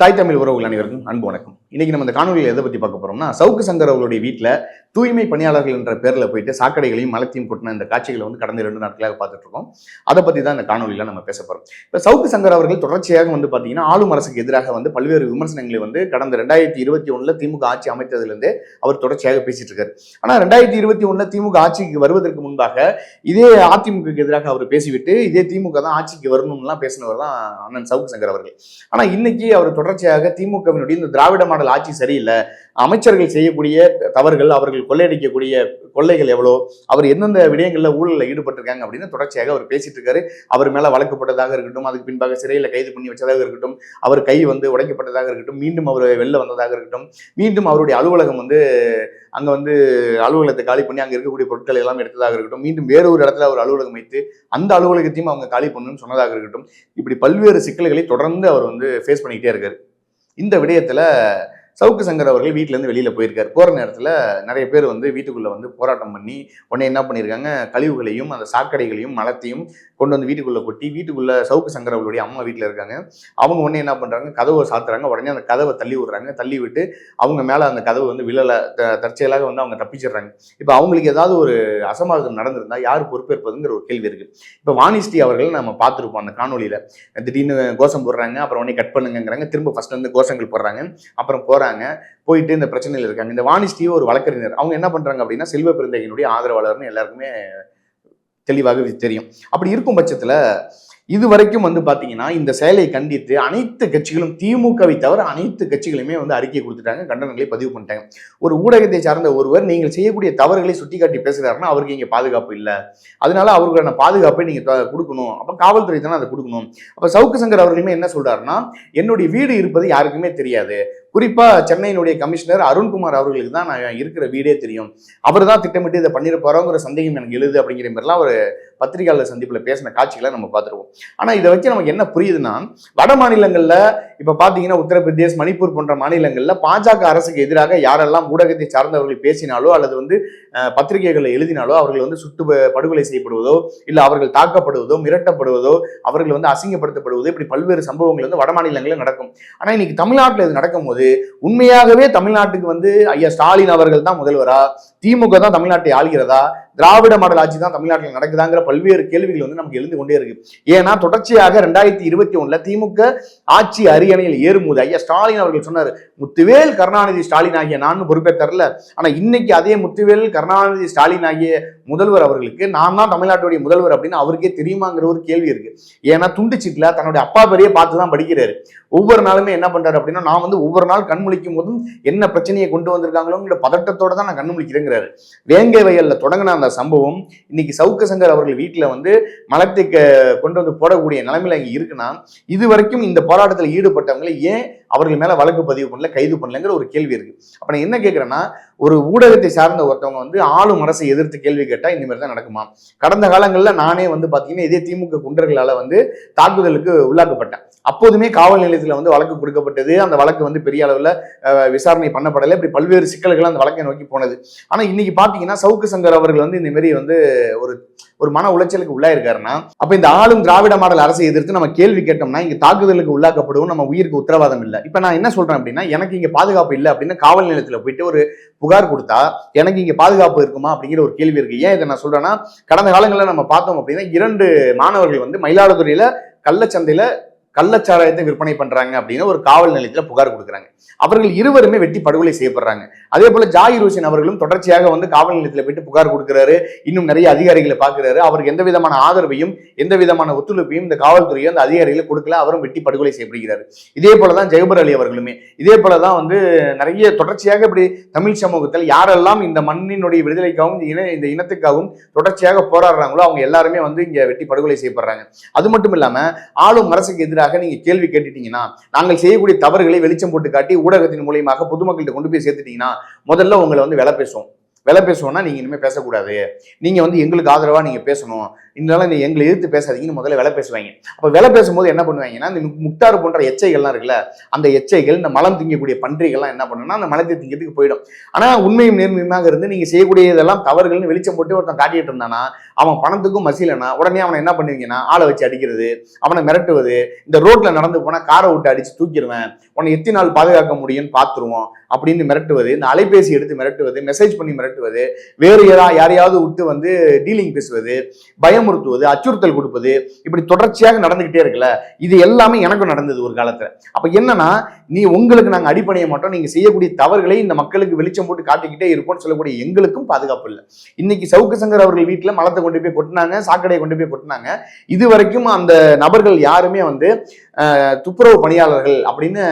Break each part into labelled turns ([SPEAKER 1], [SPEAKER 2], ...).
[SPEAKER 1] தாய் தமிழ் உறவுகள் அனைவருக்கும் அன்பு வணக்கம். இன்னைக்கு நம்ம இந்த காணொலியில் எதை பத்தி பார்க்க போறோம்னா சவுக்கு சங்கர் அவர்களுடைய வீட்டில் தூய்மை பணியாளர்கள் என்ற பேரில் போயிட்டு சாக்கடைகளையும் மலத்தையும் கொட்டின இந்த காட்சிகளை வந்து கடந்த ரெண்டு நாட்களாக பார்த்துட்டு இருக்கோம் அதை பத்தி தான் இந்த காணொலியில் நம்ம பேச போறோம். இப்போ சவுக்கு சங்கர் அவர்கள் தொடர்ச்சியாக வந்து பாத்தீங்கன்னா ஆளும் அரசுக்கு எதிராக வந்து பல்வேறு விமர்சனங்களை வந்து கடந்த ரெண்டாயிரத்தி இருபத்தி ஒண்ணுல திமுக ஆட்சி அமைத்ததுலேருந்தே அவர் தொடர்ச்சியாக பேசிட்டு இருக்காரு. ஆனால் ரெண்டாயிரத்தி இருபத்தி ஒன்றில் திமுக ஆட்சிக்கு வருவதற்கு முன்பாக இதே அதிமுக எதிராக அவர் பேசிவிட்டு இதே திமுக தான் ஆட்சிக்கு வரணும்லாம் பேசினவர் தான் அண்ணன் சவுக்கு சங்கர் அவர்கள். ஆனால் இன்னைக்கு அவர் தொடர்ச்சியாக திமுகவினுடைய இந்த திராவிட மாடல் ஆட்சி சரியில்லை. அமைச்சர்கள் செய்யக்கூடிய தவறுகள் அவர்கள் கொள்ளையடிக்கக்கூடிய கொள்ளைகள் எவ்வளோ அவர் எந்தெந்த விடயங்களில் ஊழலில் ஈடுபட்டிருக்காங்க அப்படின்னு தொடர்ச்சியாக அவர் பேசிட்டு இருக்காரு அவர் மேலே வழக்கப்பட்டதாக இருக்கட்டும் அதுக்கு பின்பாக சிறையில் கைது பண்ணி வச்சதாக இருக்கட்டும் அவர் கை வந்து உடைக்கப்பட்டதாக இருக்கட்டும் மீண்டும் அவர் வெளில வந்ததாக இருக்கட்டும் மீண்டும் அவருடைய அலுவலகம் வந்து அங்க வந்து அலுவலகத்தை காலி பண்ணி அங்க இருக்கக்கூடிய பொருட்கள் எல்லாம் எடுத்ததாக இருக்கட்டும். மீண்டும் வேற ஒரு இடத்துல அவர் அலுவலகம் வைத்து அந்த அலுவலகத்தையும் அவங்க காலி பண்ணணும்னு சொன்னதாக இருக்கட்டும். இப்படி பல்வேறு சிக்கல்களை தொடர்ந்து அவர் வந்து ஃபேஸ் பண்ணிக்கிட்டே இருக்காரு. இந்த விடயத்துல சவுக்கு சங்கர் அவர்கள் வீட்டிலேருந்து வெளியில் போயிருக்காரு. போகிற நேரத்தில் நிறைய பேர் வந்து வீட்டுக்குள்ளே வந்து போராட்டம் பண்ணி உடனே என்ன பண்ணியிருக்காங்க கழிவுகளையும் அந்த சாக்கடைகளையும் மலத்தையும் கொண்டு வந்து வீட்டுக்குள்ளே கொட்டி வீட்டுக்குள்ளே சவுக்கு சங்கர் அவர்களுடைய அம்மா வீட்டில் இருக்காங்க. அவங்க உடனே என்ன பண்ணுறாங்க கதவை சாத்துறாங்க. உடனே அந்த கதவை தள்ளி விடுறாங்க. தள்ளி விட்டு அவங்க மேலே அந்த கதவு வந்து விழலை த- தற்செயலாக வந்து அவங்க தப்பிச்சிடுறாங்க. இப்போ அவங்களுக்கு ஏதாவது ஒரு அசம்பாவிதம் நடந்திருந்தா யார் பொறுப்பேற்பதுங்கிற ஒரு கேள்வி இருக்குது இப்போ வாணிஸ்ரீ அவர்கள் நம்ம பார்த்துருப்போம் அந்த காணொலியில் திடீர்னு கோஷம் போடுறாங்க அப்புறம் உடனே கட் பண்ணுங்கிறாங்க திரும்ப ஃபர்ஸ்ட் வந்து கோஷங்கள் போடுறாங்க. அப்புறம் போகிறாங்க போயிட்டு இந்த பிரச்சனையில் இருக்காங்க. இந்த வாணிஸ்ரீ ஒரு வழக்கறிஞர். அவங்க என்ன பண்றாங்க அப்படின்னா செல்வ பிறந்தகையினுடைய ஆதரவாளர்னு எல்லாருக்குமே தெளிவாக தெரியும். அப்படி இருக்கும் பட்சத்துல இது வரைக்கும் வந்து பார்த்தீங்கன்னா இந்த செயலை கண்டித்து அனைத்து கட்சிகளும் திமுகவை தவிர அனைத்து கட்சிகளுமே வந்து அறிக்கை கொடுத்துட்டாங்க கண்டனங்களை பதிவு பண்ணிட்டாங்க. ஒரு ஊடகத்தை சார்ந்த ஒருவர் நீங்கள் செய்யக்கூடிய தவறுகளை சுட்டிக்காட்டி பேசுகிறாருன்னா அவருக்கு இங்கே பாதுகாப்பு இல்லை. அதனால அவருக்கான பாதுகாப்பை நீங்கள் கொடுக்கணும். அப்போ காவல்துறை தானே அதை கொடுக்கணும். அப்போ சவுக்கு சங்கர் அவர்களுமே என்ன சொல்கிறாருன்னா என்னுடைய வீடு இருப்பது யாருக்குமே தெரியாது. குறிப்பா சென்னையினுடைய கமிஷனர் அருண்குமார் அவர்களுக்கு தான் நான் இருக்கிற வீடே தெரியும். அவர் தான் திட்டமிட்டு இதை பண்ணியிருப்பாரோங்கிற சந்தேகம் எனக்கு எழுது அப்படிங்கிற மாதிரிலாம் ஒரு பத்திரிகையாளர் சந்திப்புல பேசின காட்சிகளை நம்ம பார்த்துருவோம். ஆனால் இதை வச்சு நமக்கு என்ன புரியுதுன்னா வட மாநிலங்களில் இப்ப பாத்தீங்கன்னா உத்தரப்பிரதேஷ் மணிப்பூர் போன்ற மாநிலங்கள்ல பாஜக அரசுக்கு எதிராக யாரெல்லாம் ஊடகத்தை சார்ந்தவர்கள் பேசினாலோ அல்லது வந்து பத்திரிகைகளை எழுதினாலோ அவர்கள் வந்து சுட்டு படுகொலை செய்யப்படுவதோ இல்ல அவர்கள் தாக்கப்படுவதோ மிரட்டப்படுவதோ அவர்கள் வந்து அசிங்கப்படுத்தப்படுவதோ இப்படி பல்வேறு சம்பவங்கள் வந்து வட மாநிலங்களில் நடக்கும். ஆனா இன்னைக்கு தமிழ்நாட்டில் இது நடக்கும்போது உண்மையாகவே தமிழ்நாட்டுக்கு வந்து ஐயா ஸ்டாலின் அவர்கள் தான் முதல்வரா? திமுக தான் தமிழ்நாட்டை ஆள்கிறதா? திராவிட மாடல் ஆட்சி தான் தமிழ்நாட்டில் நடக்குதாங்கிற பல்வேறு கேள்விகள் வந்து நமக்கு எழுந்து கொண்டே இருக்கு. ஏன்னா தொடர்ச்சியாக ரெண்டாயிரத்தி இருபத்தி ஒண்ணுல திமுக ஆட்சி அரியணையில் ஏறும்போது ஐயா ஸ்டாலின் அவர்கள் சொன்னார் முத்துவேல் கருணாநிதி ஸ்டாலின் ஆகிய நான் பொறுப்பேற்றரல ஆனால் இன்னைக்கு அதே முத்துவேல் கருணாநிதி ஸ்டாலின் ஆகிய முதல்வர் அவர்களுக்கு நான் தான் தமிழ்நாட்டுடைய முதல்வர் அப்படின்னு அவருக்கே தெரியுமாங்கிற ஒரு கேள்வி இருக்கு. ஏன்னா துண்டுச்சீட்டில் தன்னுடைய அப்பா பெரிய பார்த்து தான் படிக்கிறாரு. ஒவ்வொரு நாளுமே என்ன பண்றாரு அப்படின்னா நான் வந்து ஒவ்வொரு நாள் கண் முழிக்கும் போதும் என்ன பிரச்சனையை கொண்டு வந்திருக்காங்களோங்கிற பதட்டத்தோட தான் நான் கண் முழிக்கிறேங்கிறாரு. வேங்கை வயல்ல தொடங்கின அந்த சம்பவம் இன்னைக்கு சவுக்க சங்கர் அவர்கள் வீட்டில் வந்து மலத்தை கொண்டு வந்து போடக்கூடிய நிலைமையில இங்க இருக்குன்னா இது வரைக்கும் இந்த போராட்டத்தில் ஈடுபட்டவங்களை ஏன் அவர்கள் மேல வழக்கு பதிவு பண்ணல கைது பண்ணலங்கிற ஒரு கேள்வி இருக்கு. அப்ப நான் என்ன கேட்கிறேன்னா ஒரு ஊடகத்தை சார்ந்த ஒருத்தவங்க வந்து ஆளும் அரசை எதிர்த்து கேள்வி கேட்டால் இந்த மாதிரி தான் நடக்குமா? கடந்த காலங்கள்ல நானே வந்து பார்த்தீங்கன்னா இதே திமுக குண்டர்களால் வந்து தாக்குதலுக்கு உள்ளாக்கப்பட்டேன். அப்போதுமே காவல் நிலையத்துல வந்து வழக்கு கொடுக்கப்பட்டது. அந்த வழக்கு வந்து பெரிய அளவுல விசாரணை பண்ணப்படலை. இப்படி பல்வேறு சிக்கல்கள் அந்த வழக்கை நோக்கி போனது. ஆனா இன்னைக்கு பாத்தீங்கன்னா சவுக்கு சங்கர் அவர்கள் வந்து இந்த மாதிரி வந்து ஒரு ஒரு மன உளைச்சலுக்கு உள்ளாயிருக்காருன்னா அப்ப இந்த ஆளும் திராவிட மாடல் அரசை எதிர்த்து நம்ம கேள்வி கேட்டோம்னா இங்க தாக்குதலுக்கு உள்ளாக்கப்படுவோம் நம்ம உயிருக்கு உத்தரவாதம் இல்லை. இப்ப நான் என்ன சொல்றேன் அப்படின்னா எனக்கு இங்க பாதுகாப்பு இல்லை அப்படின்னு காவல் நிலையத்துல போயிட்டு ஒரு புகார் கொடுத்தா எனக்கு இங்க பாதுகாப்பு இருக்குமா அப்படிங்கிற ஒரு கேள்வி இருக்கு. ஏன் இதை நான் சொல்றேன்னா கடந்த காலங்களில் நம்ம பார்த்தோம் அப்படின்னா இரண்டு மாணவர்கள் வந்து மயிலாடுதுறையில கள்ளச்சந்தையில கள்ளச்சாராயத்தை விற்பனை பண்றாங்க அப்படின்னு ஒரு காவல் நிலையத்துல புகார் கொடுக்குறாங்க. அவர்கள் இருவருமே வெட்டி படுகொலை செய்யப்படுறாங்க. அதே போல ஜாகிர் ஹுசேன் அவர்களும் தொடர்ச்சியாக வந்து காவல் நிலையத்தில் போயிட்டு புகார் கொடுக்குறாரு. இன்னும் நிறைய அதிகாரிகளை பார்க்கிறாரு. அவருக்கு எந்த விதமான ஆதரவையும் எந்த விதமான ஒத்துழைப்பையும் இந்த காவல்துறையும் அந்த அதிகாரிகளை கொடுக்கல. அவரும் வெட்டி படுகொலை செய்யப்படுகிறார். இதே போலதான் ஜெயபர் அலி அவர்களுமே. இதே போலதான் வந்து நிறைய தொடர்ச்சியாக இப்படி தமிழ் சமூகத்தில் யாரெல்லாம் இந்த மண்ணினுடைய விடுதலைக்காகவும் இன இந்த இனத்துக்காகவும் தொடர்ச்சியாக போராடுறாங்களோ அவங்க எல்லாருமே வந்து இங்க வெட்டி படுகொலை செய்யப்படுறாங்க. அது மட்டும் இல்லாம ஆளும் அரசுக்கு எதிராக நீங்க கேள்வி கேட்டுட்டீங்கன்னா நாங்கள் செய்யக்கூடிய தவறுகளை வெளிச்சம் போட்டு காட்டி ஊடகத்தின் மூலியமாக பொதுமக்கள்கிட்ட கொண்டு போய் சேர்த்துட்டீங்கன்னா முதல்ல உங்களை வந்து விலை பேசுவோம். விலை பேசுவோம்னா நீங்க இனிமே பேசக்கூடாது. நீங்க வந்து எங்களுக்கு ஆதரவா நீங்க பேசணும். இதனால நீ எங்களை எதிர்த்து பேசாதீங்கன்னு முதல்ல விலை பேசுவாங்க. அப்ப விலை பேசும்போது என்ன பண்ணுவாங்கன்னா இந்த முக்தாறு முக்தார் போன்ற எச்சைகள்லாம் இருக்குல்ல அந்த எச்சைகள் இந்த மலம் திங்கக்கூடிய பன்றிகள்லாம் என்ன பண்ணுன்னா அந்த மலத்தை திங்கிறதுக்கு போயிடும். ஆனா உண்மையும் நேர்மையுமாக இருந்து நீங்க செய்யக்கூடிய இதெல்லாம் தவறுகள்னு வெளிச்சம் போட்டு ஒருத்தன் காட்டிட்டு இருந்தானா அவன் பணத்துக்கும் மசிலனா உடனே அவனை என்ன பண்ணுவீங்கன்னா ஆளை வச்சு அடிக்கிறது அவனை மிரட்டுவது இந்த ரோட்ல நடந்து போனா காரை விட்டு அடிச்சு தூக்கிடுவேன் உன்னை எத்தனை நாள் பாதுகாக்க முடியும்னு பார்த்துருவோம் அப்படின்னு மிரட்டுவது இந்த அலைபேசி எடுத்து மிரட்டுவது மெசேஜ் பண்ணி மிரட்டுவது வேறு யாரா யாரையாவது விட்டு வந்து டீலிங் பேசுவது பயமுறுத்துவது அச்சுறுத்தல் கொடுப்பது இப்படி தொடர்ச்சியாக நடந்துகிட்டே இருக்குல்ல இது எல்லாமே எனக்கும் நடந்தது ஒரு காலத்துல. அப்ப என்னன்னா நீ உங்களுக்கு நாங்க அடிப்படைய மாட்டோம் நீங்க செய்யக்கூடிய தவறுகளை இந்த மக்களுக்கு வெளிச்சம் போட்டு காட்டிக்கிட்டே இருப்போம்னு சொல்லக்கூடிய எங்களுக்கும் பாதுகாப்பு இல்லை. இன்னைக்கு சவுக்கு சங்கர் அவர்கள் வீட்டுல மலத்தை கொண்டு போய் கொட்டினாங்க சாக்கடையை கொண்டு போய் கொட்டினாங்க. இது வரைக்கும் அந்த நபர்கள் யாருமே வந்து துப்புரவு பணியாளர்கள் அப்படின்னு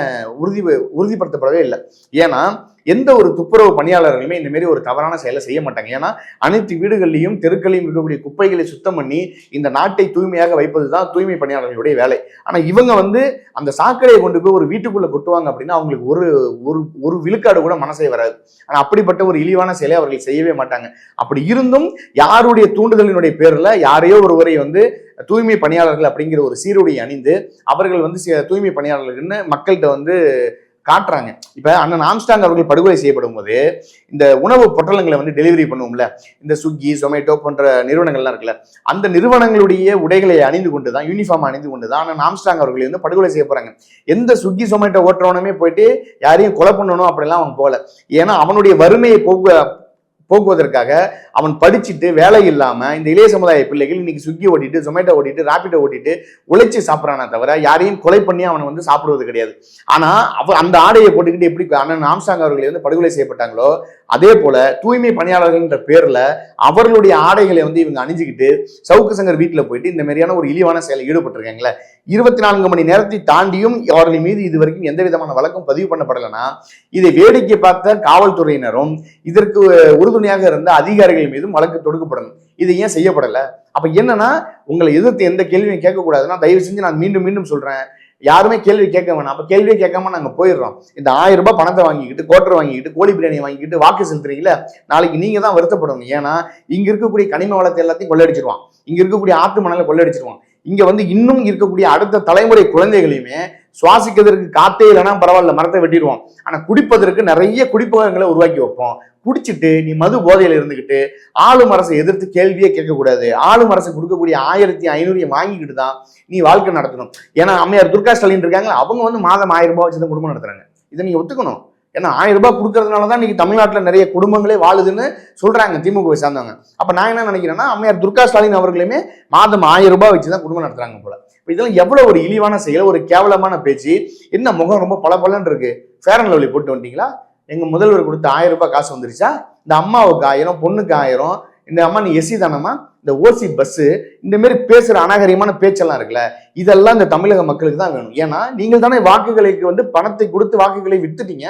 [SPEAKER 1] உறுதி உறுதிப்படுத்தப்படவே இல்லை. ஏன்னா எந்த ஒரு துப்புரவு பணியாளர்களுமே இந்த மாதிரி ஒரு தவறான செயலை செய்ய மாட்டாங்க. ஏன்னா அனைத்து வீடுகள்லையும் தெருக்களையும் இருக்கக்கூடிய குப்பைகளை சுத்தம் பண்ணி இந்த நாட்டை தூய்மையாக வைப்பது தான் தூய்மை பணியாளர்களுடைய வேலை. ஆனால் இவங்க வந்து அந்த சாக்கடையை கொண்டு போய் ஒரு வீட்டுக்குள்ளே கொட்டுவாங்க அப்படின்னா அவங்களுக்கு ஒரு ஒரு ஒரு விழுக்காடு கூட மனசே வராது. ஆனால் அப்படிப்பட்ட ஒரு இழிவான செயலை அவர்கள் செய்யவே மாட்டாங்க. அப்படி இருந்தும் யாருடைய தூண்டுதலினுடைய பேரில் யாரையோ ஒருவரை வந்து தூய்மை பணியாளர்கள் அப்படிங்கிற ஒரு சீருடை அணிந்து அவர்கள் வந்து தூய்மை பணியாளர்கள்னு மக்கள்கிட்ட வந்து காட்டுறாங்க. இப்ப அண்ணன் ஆம்ஸ்டாங் அவர்கள் படுகொலை செய்யப்படும் போது இந்த உணவு பொட்டலங்களை வந்து டெலிவரி பண்ணுவோம்ல இந்த ஸ்விக்கி ஜொமேட்டோ போன்ற நிறுவனங்கள்லாம் இருக்குல்ல அந்த நிறுவனங்களுடைய உடைகளை அணிந்து கொண்டு தான் யூனிஃபார்ம் அணிந்து கொண்டு தான் அண்ணன் ஆம்ஸ்டாங் அவர்களை வந்து படுகொலை செய்ய போறாங்க. எந்த ஸ்விக்கி ஜொமேட்டோ ஓட்டுறவனுமே போயிட்டு யாரையும் கொலை பண்ணணும் அப்படிலாம் அவன் போகல. ஏன்னா அவனுடைய வறுமையை போக போக்குவதற்காக அவன் படிச்சுட்டு வேலை இல்லாம இந்த இளைய சமுதாய பிள்ளைகள் இன்னைக்கு ஸ்விக்கி ஓட்டிட்டு ஜொமேட்டோ ஓட்டிட்டு ராபிடோ ஓட்டிட்டு உழைச்சி சாப்பிட்றானே தவிர யாரையும் கொலை பண்ணி அவனை வந்து சாப்பிடுவது கிடையாது. ஆனா அவ அந்த ஆடையை போட்டுக்கிட்டு எப்படி அண்ணன் ஆம்சாங் அவர்களை வந்து படுகொலை செய்யப்பட்டாங்களோ அதே போல தூய்மை பணியாளர்கள்ன்ற பேர்ல அவர்களுடைய ஆடைகளை வந்து இவங்க அணிஞ்சுக்கிட்டு சவுக்கு சங்கர் வீட்டில் போயிட்டு இந்த மாதிரியான ஒரு இழிவான செயலில் ஈடுபட்டிருக்காங்களே. இருபத்தி நான்கு மணி நேரத்தை தாண்டியும் அவர்கள் மீது இது வரைக்கும் எந்த விதமான வழக்கம் பதிவு பண்ணப்படலைன்னா இதை வேடிக்கை பார்த்த காவல்துறையினரும் இதற்கு உறுதுணையாக இருந்த அதிகாரிகள் மீதும் வழக்கு தொடுக்கப்படணும். இது ஏன் செய்யப்படலை? அப்ப என்னன்னா உங்களை எதிர்த்து எந்த கேள்வியும் கேட்கக்கூடாதுன்னா தயவு செஞ்சு நான் மீண்டும் மீண்டும் சொல்றேன். யாருமே கேள்வி கேட்க வேணாம். அப்ப கேள்வியே கேட்காம நாங்க போயிடுறோம். இந்த ஆயிரம் ரூபாய் பணத்தை வாங்கிக்கிட்டு கோட்டர் வாங்கிக்கிட்டு கோழி பிரியாணி வாங்கிக்கிட்டு வாக்கு செலுத்துறீங்களா நாளைக்கு நீங்க தான் வருத்தப்படணும் ஏன்னா இங்க இருக்கக்கூடிய கனிம வளத்தை எல்லாத்தையும் கொள்ளடிச்சிருவான் இங்க இருக்கக்கூடிய ஆத்து மணலை கொள்ளடிச்சிருவான் இங்க வந்து இன்னும் இருக்கக்கூடிய அடுத்த தலைமுறை குழந்தைகளையுமே சுவாசிக்கிறதுக்கு காத்தே இல்லைன்னா பரவாயில்ல மரத்தை வெட்டிடுவோம். ஆனா குடிப்பதற்கு நிறைய குடிப்பகங்களை உருவாக்கி வைப்போம். குடிச்சிட்டு நீ மது போதையில இருந்துகிட்டு ஆளும் அரசை எதிர்த்து கேள்வியே கேட்கக்கூடாது. ஆளும் அரசு கொடுக்கக்கூடிய ஆயிரத்தி ஐநூறு வாங்கிக்கிட்டு தான் நீ வாழ்க்கை நடத்தணும். ஏன்னா அம்மையார் துர்கா ஸ்டாலின் இருக்காங்க அவங்க வந்து மாதம் ஆயிரம் ரூபாய் வச்சு தான் குடும்பம் நடத்துறாங்க. இதை நீ ஒத்துக்கணும். ஏன்னா ஆயிரம் ரூபாய் கொடுக்கறதுனால தான் இன்னைக்கு தமிழ்நாட்டில் நிறைய குடும்பங்களே வாழுதுன்னு சொல்றாங்க திமுகவை சார்ந்தவங்க. அப்ப நான் என்ன நினைக்கிறேன்னா அம்மையார் துர்கா ஸ்டாலின் அவர்களுமே மாதம் ஆயிரம் ரூபாய் வச்சு தான் குடும்பம் நடத்துறாங்க போல. இதெல்லாம் எவ்வளவு ஒரு இழிவான செயல் ஒரு கேவலமான பேச்சு? என்ன முகம் ரொம்ப பளபளன்னு இருக்கு? ஃபேர் அண்ட் லவ்லி போட்டு வந்துட்டீங்களா? எங்க முதல்வர் கொடுத்த ஆயிரம் ரூபாய் காசு வந்துருச்சா? இந்த அம்மாவுக்கு ஆயிரம் பொண்ணுக்கு ஆயிரம் இந்த அம்மா நீ எஸ்சி தானம்மா? இந்த ஓசி பஸ் இந்த மாதிரி பேசுற அநாகரியமான பேச்செல்லாம் இருக்குல்ல இதெல்லாம் இந்த தமிழக மக்களுக்கு தான் வேணும். ஏன்னா நீங்கள் தானே வாக்குகளுக்கு வந்து பணத்தை கொடுத்து வாக்குகளை வித்துட்டீங்க.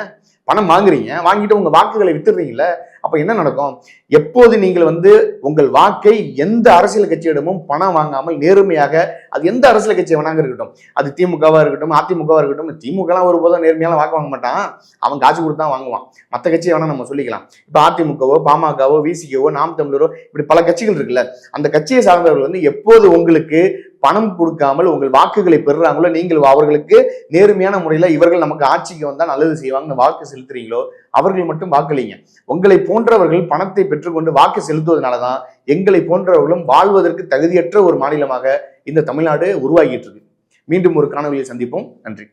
[SPEAKER 1] பணம் வாங்குறீங்க. வாங்கிட்டு உங்க வாக்குகளை வித்துடுறீங்களே அப்போ என்ன நடக்கும்? எப்போது நீங்கள் வந்து உங்கள் வாக்கை எந்த அரசியல் கட்சியிடமும் பணம் வாங்காமல் நேர்மையாக அது எந்த அரசியல் கட்சி வேணாங்க இருக்கட்டும். அது திமுகவாக இருக்கட்டும் அதிமுகவாக இருக்கட்டும் திமுகலாம் ஒருபோதும் நேர்மையால வாக்கு வாங்க மாட்டான். அவன் காசு கொடுத்தா வாங்குவான். மற்ற கட்சியை வேணா நம்ம சொல்லிக்கலாம். இப்போ அதிமுகவோ பாமகவோ விசிகவோ நாம் தமிழரோ இப்படி பல கட்சிகள் இருக்குல்ல அந்த கட்சியை சார்ந்தவர்கள் வந்து எப்போது உங்களுக்கு பணம் கொடுக்காமல் உங்கள் வாக்குகளை பெறுறாங்களோ நீங்கள் அவர்களுக்கு நேர்மையான முறையில் இவர்கள் நமக்கு ஆட்சிக்கு வந்தால் நல்லது செய்வாங்கன்னு வாக்கு செலுத்துறீங்களோ அவர்கள் மட்டும் வாக்களிங்க. உங்களை போன்றவர்கள் பணத்தை பெற்றுக்கொண்டு வாக்கு செலுத்துவதனால தான் எங்களை போன்றவர்களும் வாழ்வதற்கு தகுதியற்ற ஒரு மாநிலமாக இந்த தமிழ்நாடு உருவாகிட்டு இருக்கு. மீண்டும் ஒரு காணொலியை சந்திப்போம். நன்றி.